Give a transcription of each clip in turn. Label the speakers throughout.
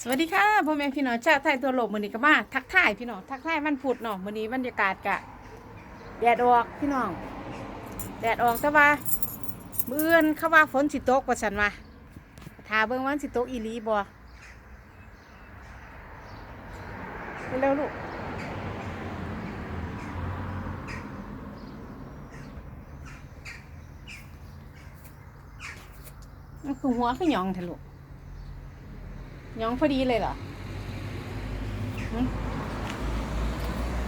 Speaker 1: สวัสดีค่ะพ่อแม่พี่น้องชาวไทยตัวโลกมื้อนี้ก็มาทักทายพี่น้องทักทายมันพุดเนาะมื้อนี้บรรยากาศกะแดดออกพี่น้องแดดออกแต่ว่ามื้อนเขาว่าฝนสิตกว่าซั่นว่าถาเบิ่งวันสิตกอีหลีบ่เร็วลูกมันคือหัวคือหยองเถอะลูก หยองพอดีเลยเหรอหึ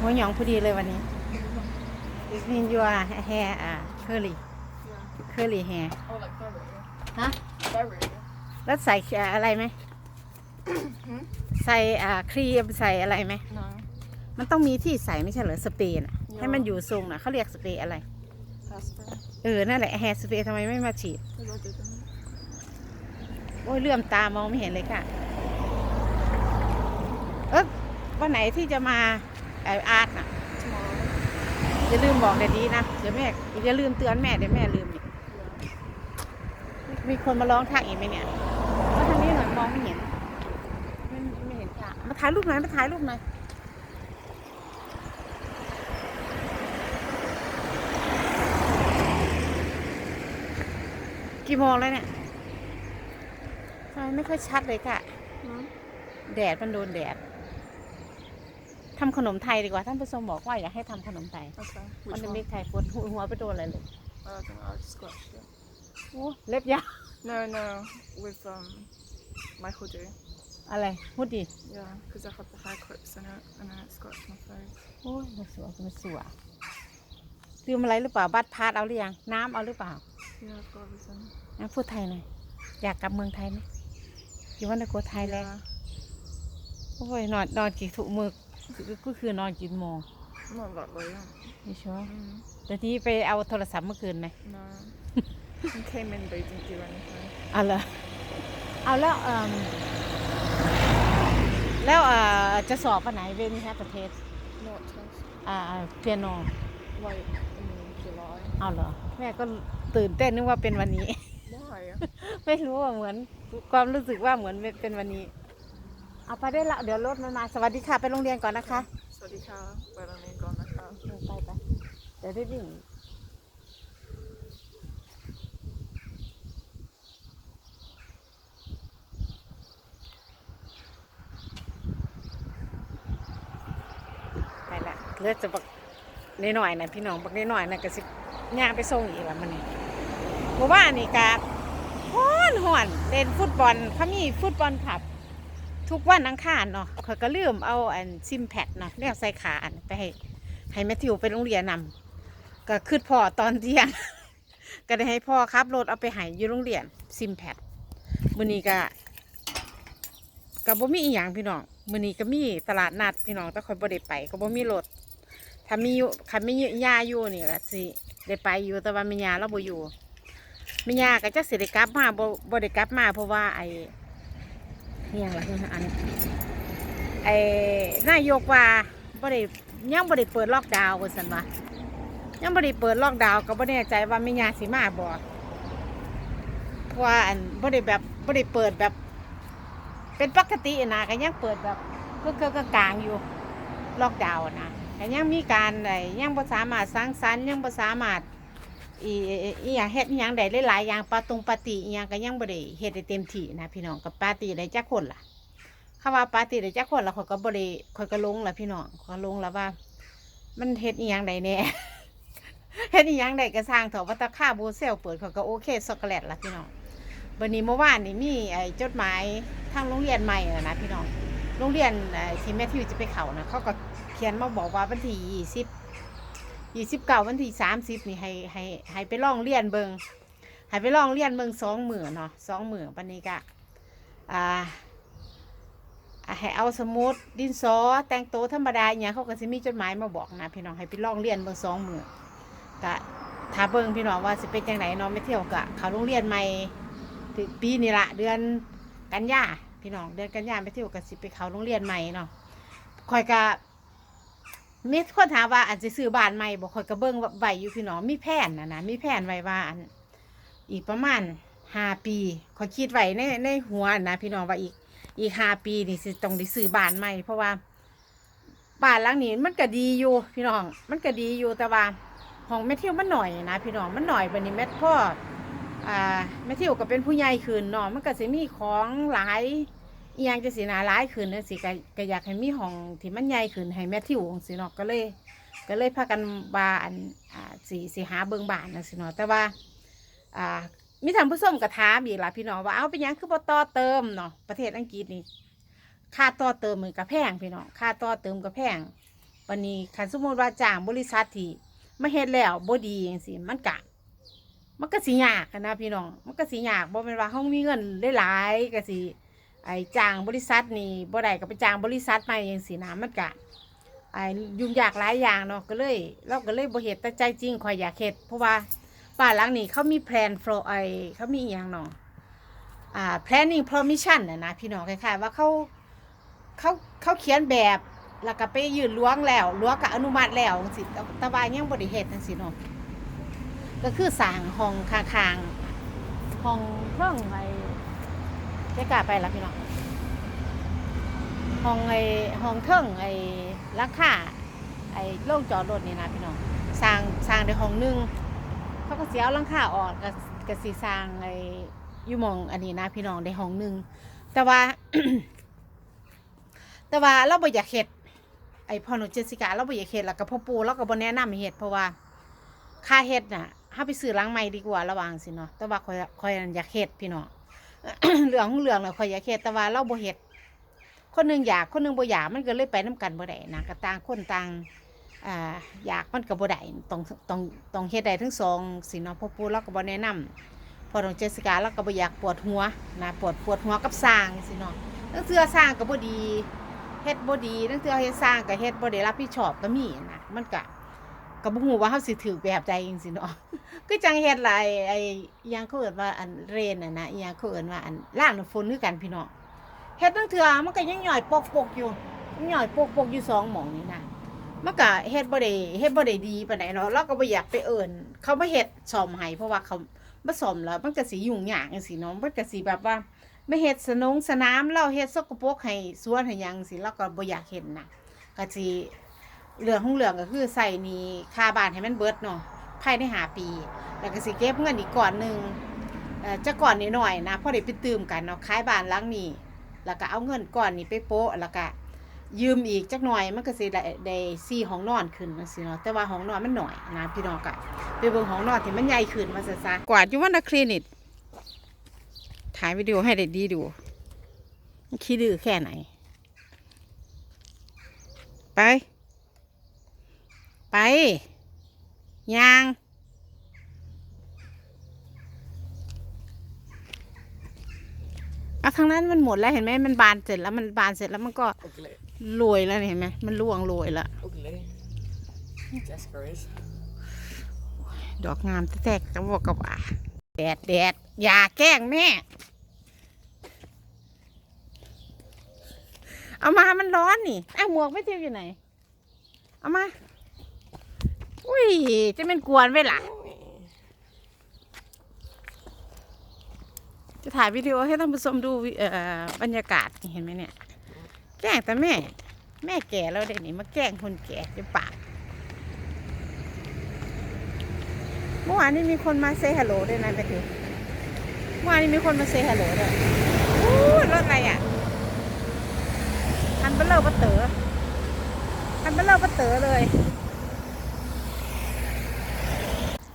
Speaker 1: หัวหยองพอดีเลยวันนี้นี่ยัวแฮอ่าเคอรี่
Speaker 2: Yeah.
Speaker 1: เคอรี่แฮ
Speaker 2: Oh, like berry.
Speaker 1: ฮะ
Speaker 2: Berry.
Speaker 1: แล้วใส่อะไรไหม
Speaker 2: Hmm?
Speaker 1: ใส่อ่าครีมใส่อะไรไหม
Speaker 2: No.
Speaker 1: มันต้องมีที่ใส่ไม่ใช่เหรอสเปรย์น่ะ
Speaker 2: Yeah.
Speaker 1: ให้มันอยู่ทรงน่ะเขาเรียกสเปรย์อะไร
Speaker 2: Hairspray.
Speaker 1: เออ นั่นแหละแฮร์สเปรย์ทำไมไม่มาฉีด
Speaker 2: Because I didn't.
Speaker 1: โอ้ยเลื่อมตามองไม่เห็นเลยค่ะ เออวันไหนที่จะมาไออาร์ตน่ะ
Speaker 2: Tomorrow.
Speaker 1: อย่าลืมบอกเดี๋ยวดีนะเดี๋ยวแม่อย่าลืมเตือนแม่เดี๋ยวแม่ลืมอีก
Speaker 2: Yeah.
Speaker 1: มีคนมาร้องทักอีกไหมเนี่ยมาทางนี้หน่อยมองไม่เห็นไม่ไม่เห็นค่ะมาถ่ายรูปหน่อยมาถ่ายรูปหน่อยกี่โมงแล้วเนี่ยทำไมไม่ค่อยชัดเลยค่ะ
Speaker 2: Hmm?
Speaker 1: แดดมันโดนแดด ทำขนมไทยดีกว่าท่านผู้ชมบอกว่าอยากให้ทำขนมไทย
Speaker 2: Okay.
Speaker 1: มัน
Speaker 2: Which
Speaker 1: จะ
Speaker 2: one?
Speaker 1: มีไทยปวดหัวหัวไปโดนอะไรลูก
Speaker 2: I don't know. I scratched it.
Speaker 1: โอ้เล็บยาว
Speaker 2: No, no. With um, Michael D.
Speaker 1: อะไรพูดดิ
Speaker 2: Yeah. Because I had the hair clips in it, and then it scratched my face.
Speaker 1: โอ้ยมันสวยมันสวยลืมอะไรหรือเปล่าบัตรพาสเอาหรือยังน้ำเอาหรือเปล่า
Speaker 2: Yeah, I've got everything.
Speaker 1: น้ำพูดไทยหน่อยอยากกลับเมืองไทยไหมอยู่วันนโกไทยแล้ว
Speaker 2: Yeah.
Speaker 1: โอ้ยนอนนอนกี่ถุงมือ ก็คือนอนกี่โมง
Speaker 2: Not that late.
Speaker 1: ไม่ชัวร์
Speaker 2: Mm.
Speaker 1: แต่ที่ไปเอาโทรศัพท์เมื่อคืนไหม
Speaker 2: No. he came in, but he didn't do anything.
Speaker 1: เอาเลยเอาแล้วเอ่มแล้วเอ่อจะสอบวันไหนเว้นแค่ประเทศ
Speaker 2: Not test.
Speaker 1: อ่าเปียโน
Speaker 2: Like in July.
Speaker 1: เอาเหรอแม่ก็ตื่นเต้นนึกว่าเป็นวันนี้
Speaker 2: Why?
Speaker 1: ไม่รู้ว่าเหมือนความรู้สึกว่าเหมือนเป็นวันนี้ เอาไปได้ละเดี๋ยวรถมันมาสวัสดีค่ะไปโรงเรียนก่อนนะคะ
Speaker 2: Sorry, Cal. But I mean, gone like that.
Speaker 1: เออไปไปเดี๋ยวได้วิ่งไปละเลือดจะบักนิดหน่อยๆนะพี่น้องบักนิดหน่อยๆนะก็สิย่างไปส่งอีกแล้วมันนี่เมื่อวานนี่กาฮ้อนห่อนเล่นฟุตบอลเขามีฟุตบอลขับ ทุกวันอังคารเนาะเขาก็ลืมเอาอันซิมแพดเนาะแล้วใส่ขาอันไปให้ให้แมทธิวไปโรงเรียนนำก็คืดพ่อตอนเที่ยง ก็ได้ให้พ่อขับรถเอาไปให้อยู่โรงเรียนซิมแพดมื้อนี้ก็ก็บ่มีอีหยังพี่น้องมื้อนี้ก็มีตลาดนัดพี่น้องแต่ค่อยบ่ได้ไปก็บ่มีรถถ้ามีอยู่คันมียาอยู่นี่ก็สิได้ไปอยู่แต่ว่าแม่ยาเราบ่อยู่แม่ยาก็จักสิได้กลับมาบ่บ่ได้กลับมาเพราะว่าไอ้ นี่ยังละอันไอ้นายกว่าบ่ได้ยังบ่ได้เปิดล็อกดาวน์ว่าซั่นว่ายังบ่ได้เปิดล็อกดาวน์ก็บ่แน่ใจว่ามีญาสิมาบ่เพราะว่าอันบ่ได้แบบบ่ได้เปิดแบบ เป็นปกตินะก็ยังเปิดแบบก็ก็ก็กลางอยู่ล็อกดาวน์นะก็ยังมีการไอ้ยังบ่สามารถสร้างสรรค์ยังบ่สามารถ อีอีอีหยังเฮ็ดอีหยังได้หลายๆอย่างปาตรงปาตีอีหยังก็ยังบ่ได้เฮ็ดได้เต็มที่นะพี่น้องกับปาตี้ได้จักคนล่ะคำว่าปาตี้ได้จักคนล่ะข่อยก็บ่ได้ข่อยก็ลงล่ะพี่น้องข่อยลงแล้วว่า มันเฮ็ดอีหยังได้แน่เฮ็ดอีหยังได้ก็สร้างเถอะว่าตะค่าบูเซลเปิดเขาก็โอเคช็อกโกแลตล่ะพี่น้องวันนี้เมื่อวานนี่มีไอ้จดหมายทางโรงเรียนใหม่นะพี่น้องโรงเรียนไอ้ที่แม่ทิวจะไปเขานะเขาก็เขียนมาบอกว่าวันที่ยี่สิบ ยี่สิบเก้าวันที่สามสิบนี่ให้ให้ให้ไปลองเรียนเบิงให้ไปลองเรียนเบิงสองหมือเนาะสองหมือปันนี้ก็อ่าให้เอาสมุดดินสอแต่งโตธรรมดาอหย่างเขาก็จะมีจดหมายมาบอกนะพี่น้องให้ไปลองเรียนเบิงสองหมือก็ถ้าเบิงพี่น้องว่าจะเป็นจังไหนเนาะไม่เที่ยวกะเขาโรงเรียนใหม่ปีนี้ละเดือนกันยาพี่น้องเดือนกันยาไม่เที่ยวกับสิไปเขาโรงเรียนใหม่เนาะคอยกะ มีคนถามว่าอาจจะซื้อบ้านใหม่บอกคอยกระเบิ้งใบอยู่พี่น้องมีแผนนะนะมีแผนไว้ว่าอันอีกประมาณห้าปีคอยคิดไว้ในในหัวนะพี่น้องว่าอีกอีกห้าปีนี่สิต้องได้ซื้อบ้านใหม่เพราะว่าบ้านหลังนี้มันก็ดีอยู่พี่น้อง มันก็ดีอยู่แต่ว่าห้องแม่เที่ยวมันหน่อยนะพี่น้องมันหน่อยบัดนี้แม่พ่ออ่าแม่เที่ยวก็เป็นผู้ใหญ่ขึ้นเนาะมันก็สิมีของหลาย อีหยังจะสินาหลายขึ้นจังซี่ก็ก็อยากให้มีห้องที่มันใหญ่ขึ้นให้แม่ที่ยวจังซี่เนาะก็เลย ก็เลยพากันว่าอันอ่าสีสีหาเบิงบานนะสิเนาะแต่ว่าอ่ามีท่านผู้ชมกระถามอีกล่ะพี่น้องว่าเอาเป็นหยังคือบ่ต่อเติมเนาะประเทศอังกฤษนี่ค่าต่อเติมมือกับแพงพี่น้องค่าต่อเติมกับแพงวันนี้คันสมมติว่าจ้างบริษัทที่มาเฮ็ดแล้วบ่ดีจังซี่มันกะมันก็สิยากนะพี่น้อง มันก็สิยากบ่แม่นว่าเฮามีเงินหลายๆก็สิ ไอ้จ้างบริษัทนี่บ่ได้ก็ไปจ้างบริษัทใหม่จังซี่นะมันกะไอ้ยุ่งยากหลายอย่างเนาะก็เลยเราก็เลยบ่เฮ็ดแต่ใจจริงขอยอยากเฮ็ดเพราะว่าบ้านหลังนี้เขามีแพลน for ไอเขามีอย่างเนาะอ่า planning permission นะนะพี่น้องคล้ายๆว่าเขาเขาเขาเขียนแบบแล้วก็ไปยื่นล้วงแล้วล้วงก็อนุมัติแล้วจังซี่แต่แต่ว่ายยังบ่ได้เฮ็ดจังซี่เนาะก็คือสร้างห้องข้างๆห้องเพิ่งไอ จะกล้าไปละพี่น้องห้องไอ้ห้องเทิงไอ้ราคาไอ้โล่งจอดรถนี่นะพี่น้องสร้างสร้างได้ห้องหนึงเขาก็เสียเอาลังคาออกก็ก็สิสร้างไอ้อยู่มองอันนี้นะพี่น้องได้ห้องหนึงแต่ว่า แต่ว่าเราบ่อยากเฮ็ดไอ้พ่อหนูเจสิกาเราบ่อยากเฮ็ดแล้วก็พ่อปูเราก็บ่แนะนำให้เฮ็ดเพราะว่าค่าเฮ็ดน่ะเฮาไปซื้อหลังใหม่ดีกว่าระวังสิเนาะแต่ว่าข่อยข่อยอยากเฮ็ดพี่น้อง เรื่องของเรื่องน่ะข่อยอยากเฮ็ดแต่ว่าเราบ่เฮ็ดคนหนึ่งอยากคนหนึ่งบ่อยากมันก็เลยไปน้กันบ่ได้นะก็ต่างคนต่างอ่าอยากมันก็บ่ได้ต้องต้องต้องเฮ็ดได้ทั้งสองสิเนาะพ่อปู่เราก็บ่แนะนำพอน้องเจสสิกาเราก็บ่อยากปวดหัวนะปวดปวดหัวกับสร้างสิเนาะทั้งเทื่อสร้างก็บ่ดีเฮ็ดบ่ดีทั้งเทื่อเฮ็ดสร้างก็เฮ็ดบ่ได้รับผิดชอบก็มีนะมันก็ ก็บ่ฮู้ว่าเฮาสิถือแบบใดจังซี่เนาะคือจังเฮ็ดหลายไอ้หยังเขาเอิ้นว่าอันเรนน่ะนะอีหยังเขาเอิ้นว่าอันล้างน้ำฝนคือกันพี่น้องเฮ็ดตั้งเถื่อมันก็ยังหย่อยปกปกอยู่ยังหย่อยปกปกอยู่สองหม่องนี่นะมันก็เฮ็ดบ่ได้เฮ็ดบ่ได้ดีปานใดเนาะเราก็บ่อยากไปเอิ้นเขามาเฮ็ดซ่อมให้เพราะว่าเขามาซ่อมแล้วมันก็สิยุ่งยากจังซี่เนาะมันก็สิแบบว่าไม่เฮ็ดสนงสนามเราเฮ็ดสกปรกให้สวนให้หยังสิเราก็บ่อยากเห็นนะก็สิ เรื่องของเรื่องก็คือใส่นีค่าบ้านให้มันเบิดเนาะภายในหาปี แล้วก็สิเก็บเงินอีกก่อนหนึงเอ่อจะก่อนนิดหน่อยนะพอได้ไปตืมกันเนาะขายบ้านหลังนี้แล้วก็เอาเงินก้อนนี้ไปโปะแล้วก็ยืมอีกจักหน่อยมันก็สิได้ได้ซี่ห้องนอนขึ้นจังซี่เนาะแต่ว่าห้องนอนมันหน่อยนะพี่น้องก็ไปเบิ่งห้องนอนที่มันใหญ่ขึ้นมาซะซะกวาดอยู่วันละคลินิกถ่ายวิดีโอให้เด็กดีดูขี้ดื้อแค่ไหน ไป ไปยางเอาทางนั้นมันหมดแล้วเห็นไหมมันบานเสร็จแล้วมันบานเสร็จแล้วมันก็
Speaker 3: Ugly.
Speaker 1: โรยแล้วนี่เห็นไหมมันร่วงโรยแล้ว
Speaker 3: Ugly. Jessica is.
Speaker 1: ดอกงามแตกๆก็บอกกับว่าแดดแดดอย่าแกล้งแม่เอามามันร้อนนี่อ้าวหมวกไม่เที่ยวอยู่ไหน เอามา อุ้ย จะเป็นกวนไว้ล่ะ จะถ่ายวิดีโอให้ท่านผู้ชมดูบรรยากาศเห็นไหมเนี่ย แกล้งแต่แม่ แม่แก่แล้วเด็กนี่มาแกล้งคนแก่จะปากเมื่อวานนี้มีคนมาเซฮัลโหลด้วยนะไปถึงเมื่อวานนี้มีคนมาเซฮัลโหลด้วยอู้รถอะไรอะคันเบลเลอร์ปะเต๋อคันเบลเลอร์ปะเต๋อเลย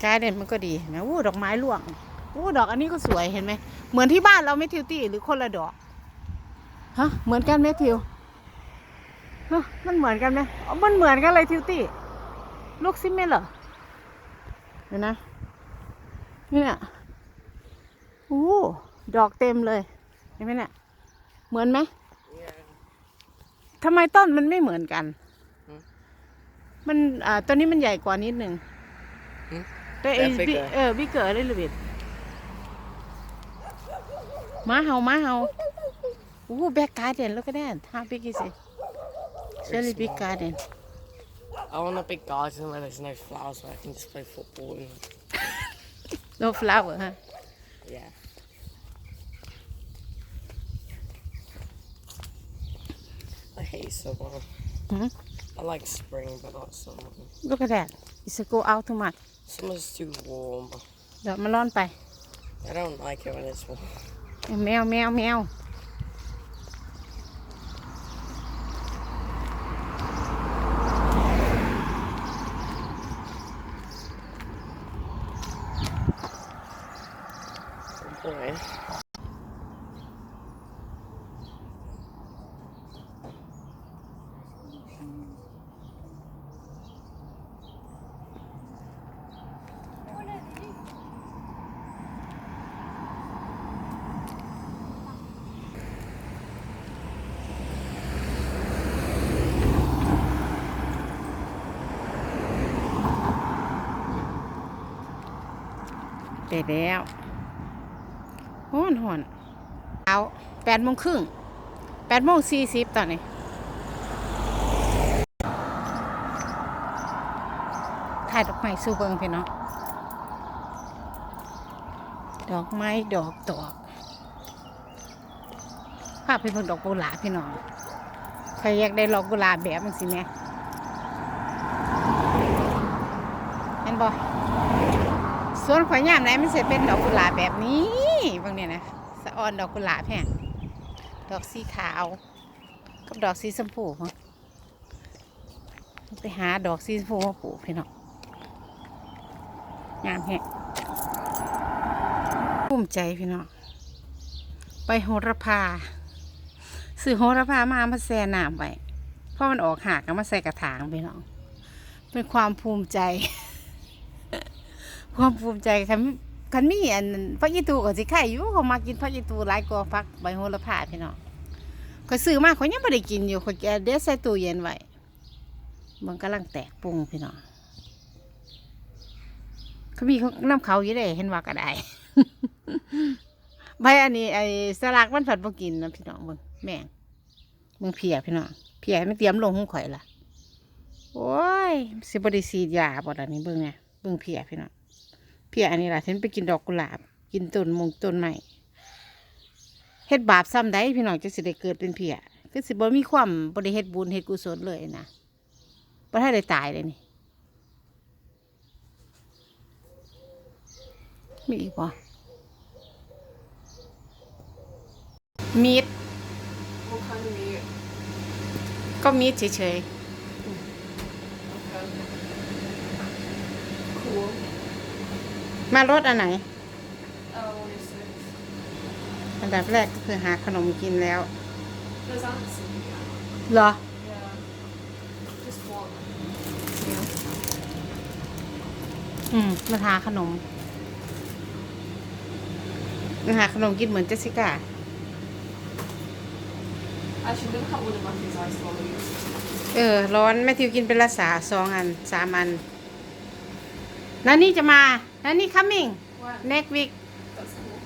Speaker 1: การเด่นมันก็ดีเห็นะอู้ดอกไม้ร่วงอู้ดอกอันนี้ก็สวยเห็นไหมเหมือนที่บ้านเราไม่ทิวตี้หรือคนละดอกฮะเหมือนกันไหมทิวฮะมันเหมือนกันไหมอ๋อมันเหมือนกันเลยทิวตี้ลูกซิมเมเหรอเห็นนะเนี่ยโอ้ดอกเต็มเลยเห็นไหมเนี่ยเหมือนไหม
Speaker 3: Yeah.
Speaker 1: ทำไมต้นมันไม่เหมือนกัน
Speaker 3: หืม
Speaker 1: มันอ่าตัวนี้มันใหญ่กว่านิดหนึ่ง
Speaker 3: หืม
Speaker 1: แต่ไอ้
Speaker 3: They're
Speaker 1: บิ
Speaker 3: bigger
Speaker 1: เออบิเกอร์ได้เลยบิดม้าเห่าม้าเห่าโอ้แบ็กการ์เดนแล้วก็ได้ how big is it really big garden
Speaker 3: I want a big garden where there's no flowers where I can just play football and
Speaker 1: no flower ฮะ
Speaker 3: yeah. hate summer.
Speaker 1: Hmm?
Speaker 3: I like spring, but not summer.
Speaker 1: Look at that it's go out too much
Speaker 3: Summer's too warm.
Speaker 1: เดี๋ยวมันร้อนไป
Speaker 3: I don't like it when it's warm.
Speaker 1: แมวแมวแมว
Speaker 3: Oh boy.
Speaker 1: เด็ดแล้วห้อนห้อนเอาแปดโมงครึ่งแปดโมงสี่สิบตอนนี้ถ่ายดอกไม้สู้เบิงพี่น้องดอกไม้ดอกตอกภาพเป็นเบิ่งดอกกุหลาบพี่น้องใครอยากได้ดอกกุหลาบแบบมันสิแม่เห็นบ่ สวนข่อยยามไหนมันจะเป็นดอกกุหลาบแบบนี้บางเนี่ยนะสะออนดอกกุหลาบแห้งดอกสีขาว กับดอกสีชมพูไปหาดอกสีชมพูมาปลูกพี่น้องงามแฮะภูมิใจพี่น้องไปโหระพาซื้อโหระพามามาแช่น้ำไว้เพราะมันออกหากก็มาใส่กระถางพี่น้องเป็นความภูมิใจ ความภูมิใจคันคันมีอันพักยีตูก็สิไข่อยู่เขามากินพักยีตูหลายกว่าพักใบโหระพาพี่น้องก็ซื้อมาเขายังไม่ได้กินอยู่เขาแกเด็ดใส่ตู้เย็นไว้มันกำลังแตกปรุงพี่น้องเขามีน้ำเขาอยู่เลยเห็นว่าก็ได้ใบอันนี้ไอ้สลักมันผัดบ่กินนะพี่น้องเบิ่งแม่งเบิ่งเพียพี่น้องเพียไม่เตรียมลงห้องข่อยล่ะโอ้ยสิบริสีดยาบ่ล่ะนี่เบิ่งไงเบิ่งเพียพี่น้อง เพียอันนี้ล่ะฉันไปกินดอกกุหลาบ กินต้นมงต้นไม้เฮ็ดบาปซ้ำใดพี่น้องจะสิได้เกิดเป็นเพียคือสิบ่มีความบ่ได้เฮ็ดบุญเฮ็ดกุศลเลยนะบ่ทันได้ตายเลยนี่มีอีกบ่มีด
Speaker 2: What kind of meat?
Speaker 1: ก็มีดเฉย
Speaker 2: Okay. Cool.
Speaker 1: ๆ มารถอันไหน
Speaker 2: Oh, what is this?
Speaker 1: อันดับแรกก็คือหาขนมกินแล้ว
Speaker 2: There's ants in here.
Speaker 1: เหรอ
Speaker 2: Yeah. Just one.
Speaker 1: อืมมาหาขนมมาหาขนมกินเหมือนเจสสิก้า
Speaker 2: Actually, I'm gonna have one of Matthew's ice lollies.
Speaker 1: เออ ร้อนแม่ทิวกินเป็นละสาสองอันสามอัน แล้วนี่จะมา แล้วนี่ coming
Speaker 2: What?
Speaker 1: next week
Speaker 2: That's cool.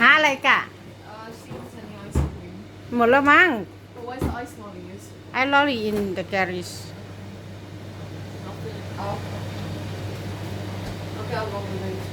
Speaker 1: หาอะไรกะ
Speaker 2: Uh, she wants any ice cream.
Speaker 1: หมดแล้วมั้ง
Speaker 2: But where's the ice lollies?
Speaker 1: I lorry in the garage
Speaker 2: Nothing. Oh. Okay, I'll go with those.